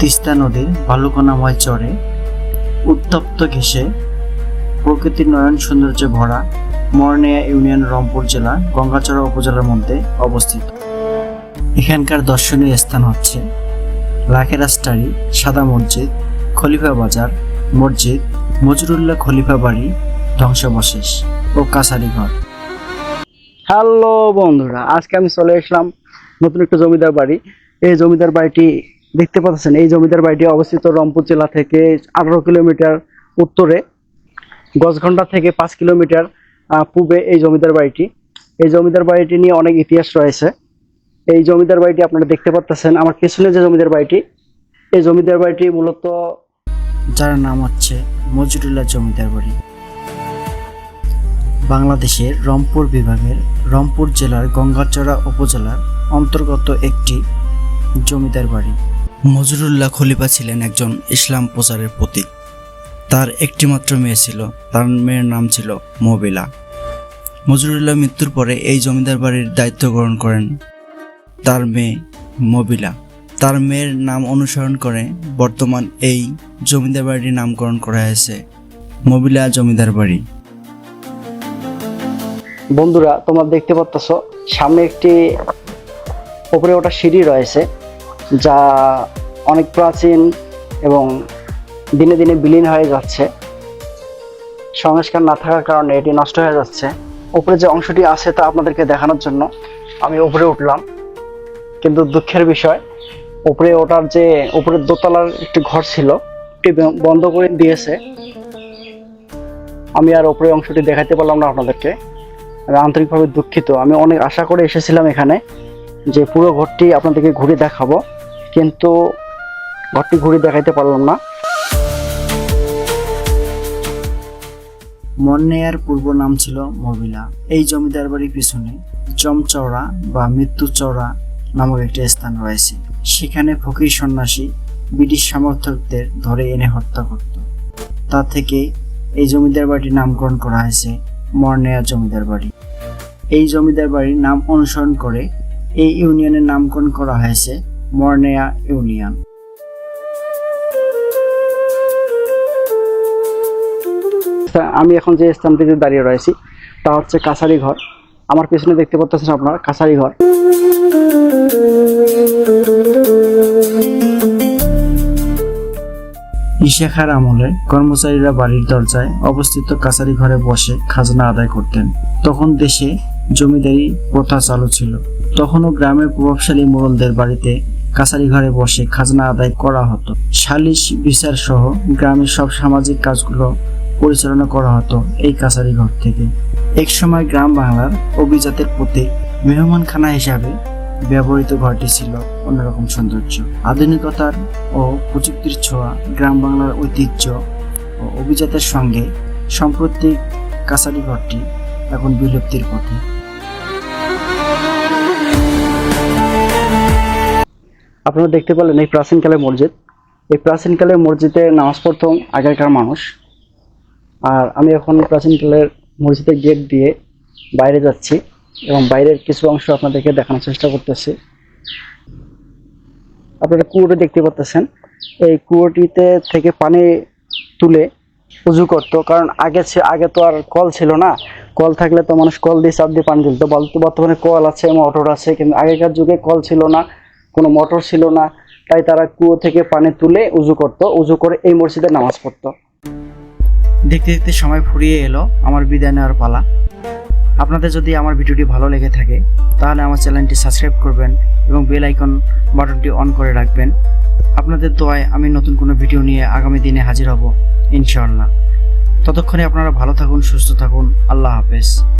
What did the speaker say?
তিস্তা নদীর বালুকণাময় চরে, উত্তপ্ত ঘেঁষে, প্রকৃতির নয়ন সৌন্দর্যে ভরা মরনিয়া ইউনিয়ন রংপুর জেলা, গঙ্গাচড়া উপজেলার মধ্যে অবস্থিত। এখানকার দর্শনীয় স্থান হচ্ছে লাখেরাস্টারি সাদা মসজিদ, খলিফা বাজার, মসজিদ, মজরুল্লাহ খলিফা বাড়ি, ধ্বংসাবশেষ ও কাছারি ঘর হ্যালো বন্ধুরা, আজকে আমি চলে আসলাম নতুন একটা জমিদার বাড়ি। এই জমিদার বাড়িটি দেখতে পাচ্ছেন, এই জমিদার বাড়িটি অবস্থিত রংপুর জেলা থেকে আঠারো কিলোমিটার উত্তরে গজঘন্টা থেকে পাঁচ কিলোমিটার পূবে এই জমিদার বাড়িটি। এই জমিদার বাড়িটি নিয়ে অনেক ইতিহাস রয়েছে। এই জমিদার বাড়িটি আপনারা দেখতে পাচ্ছেন আমার পিছনে যে জমিদার বাড়িটি, এই জমিদার বাড়িটি মূলত যার নাম হচ্ছে মজরুল্লাহ জমিদার বাড়ি। বাংলাদেশের রংপুর বিভাগের রংপুর জেলার গঙ্গাচড়া উপজেলার অন্তর্গত একটি জমিদার বাড়ি। মজরুল্লাহ খলিফা ছিলেন একজন ইসলাম প্রচারের প্রতীক। তার একটিমাত্র মেয়ে ছিল, তার মেয়ের নাম ছিল মবিলা। মজরুল্লাহ মৃত্যুর পরে এই জমিদার বাড়ির দায়িত্ব গ্রহণ করেন তার মেয়ে মবিলা। তার মেয়ের নাম অনুসরণ করে বর্তমান এই জমিদার বাড়ির নামকরণ করা হয়েছে মবিলা জমিদার বাড়ি। বন্ধুরা, তোমরা দেখতে পাচ্ছ সামনে একটি ওপরে ওটা সিঁড়ি রয়েছে। যা অনেক প্রাচীন এবং দিনে দিনে বিলীন হয়ে যাচ্ছে। সংস্কার না থাকার কারণে এটি নষ্ট হয়ে যাচ্ছে। উপরে যে অংশটি আছে তা আপনাদেরকে দেখানোর জন্য আমি উপরে উঠলাম। কিন্তু দুঃখের বিষয়, উপরে ওঠার যে উপরের দোতলার একটি ঘর ছিল, এটি বন্ধ করে দিয়েছে। আমি আর উপরে অংশটি দেখাতে পারলাম না আপনাদেরকে। আমি আন্তরিকভাবে দুঃখিত। আমি অনেক আশা করে এসেছিলাম এখানে যে পুরো ঘরটি আপনাদেরকে ঘুরে দেখাবো। কিন্তু ঘরটি ঘুরে দেখাইতে পারলাম না। মন্নেয়ার পূর্ব নাম ছিল মবিলা এই জমিদার বাড়ির পিছনে চমচওড়া বা মৃত্যু চওড়া নামক একটি স্থান রয়েছে। সেখানে ফকির সন্ন্যাসী ব্রিটিশ সমর্থকদের ধরে এনে হত্যা করত। তা থেকে এই জমিদার বাড়িটির নামকরণ করা হয়েছে মর্নেয়া জমিদার বাড়ি। এই জমিদার বাড়ির নাম অনুসরণ করে এই ইউনিয়নের নামকরণ করা হয়েছে মর্নেয়া ইউনিয়ন আমি এখন যে স্থানটিতে দাঁড়িয়ে রয়েছি তা হচ্ছে কাছারি ঘর আমার পিছনে দেখতে পাচ্ছেন আপনারা কাছারি ঘর ইশাখার আমলে কর্মচারীরা বাড়ির দরজায় অবস্থিত কাছারি ঘরে বসে খাজনা আদায় করতেন। তখন দেশে জমিদারি প্রথা চালু ছিল। তখনও গ্রামের প্রভাবশালী মোড়লদের বাড়িতে কাছারি ঘরে বসে খাজনা আদায় করা হতো। সালিশ বিচার সহ গ্রামের সব সামাজিক কাজগুলো পরিচালনা করা হতো এই কাছারি ঘর থেকে। একসময় গ্রাম বাংলার অভিজাতের প্রতীক মেহমানখানা হিসাবে ব্যবহৃত ঘরটি ছিল অন্যরকম সৌন্দর্য। আধুনিকতার ও প্রযুক্তির ছোঁয়া গ্রাম বাংলার ঐতিহ্য ও অভিজাতের সঙ্গে সাম্প্রতিক কাছারি ঘরটি এখন বিলুপ্তির পথে। আপনারা দেখতে পেলেন এই প্রাচীনকালের মসজিদ। এই প্রাচীনকালের মসজিদে নামাজ পড়তাম আগেকার মানুষ। আর আমি এখন প্রাচীনকালের মসজিদের গেট দিয়ে বাইরে যাচ্ছি এবং বাইরের কিছু অংশ আপনাদেরকে দেখানোর চেষ্টা করতেছি। আপনারা কুয়োটি দেখতে পাচ্ছেন এই কুয়োটিতে থেকে পানি তুলে উজু করতো, কারণ আগে আগে তো আর কল ছিল না। কল থাকলে তো মানুষ কল দিয়ে চাপ দিয়ে পানি তুলতো। বর্তমানে কল আছে মোটর আছে, কিন্তু আগেকার যুগে কল ছিল না। কোনো মোটর ছিল না, তাই তারা কুয়ো থেকে পানি তুলে উজু করতো, উজু করে এই মসজিদে নামাজ পড়তো। দেখতে দেখতে সময় ফুরিয়ে এলো, আমার বিদায় নেওয়ার পালা। আপনাদের যদি আমার ভিডিওটি ভালো লেগে থাকে, তাহলে আমার চ্যানেলটি সাবস্ক্রাইব করবেন এবং বেল আইকন বাটনটি অন করে রাখবেন। আপনাদের দোয়ায় আমি নতুন কোনো ভিডিও নিয়ে আগামী দিনে হাজির হব, ইনশাআল্লাহ। ততক্ষণে আপনারা ভালো থাকুন, সুস্থ থাকুন, আল্লাহ হাফেজ।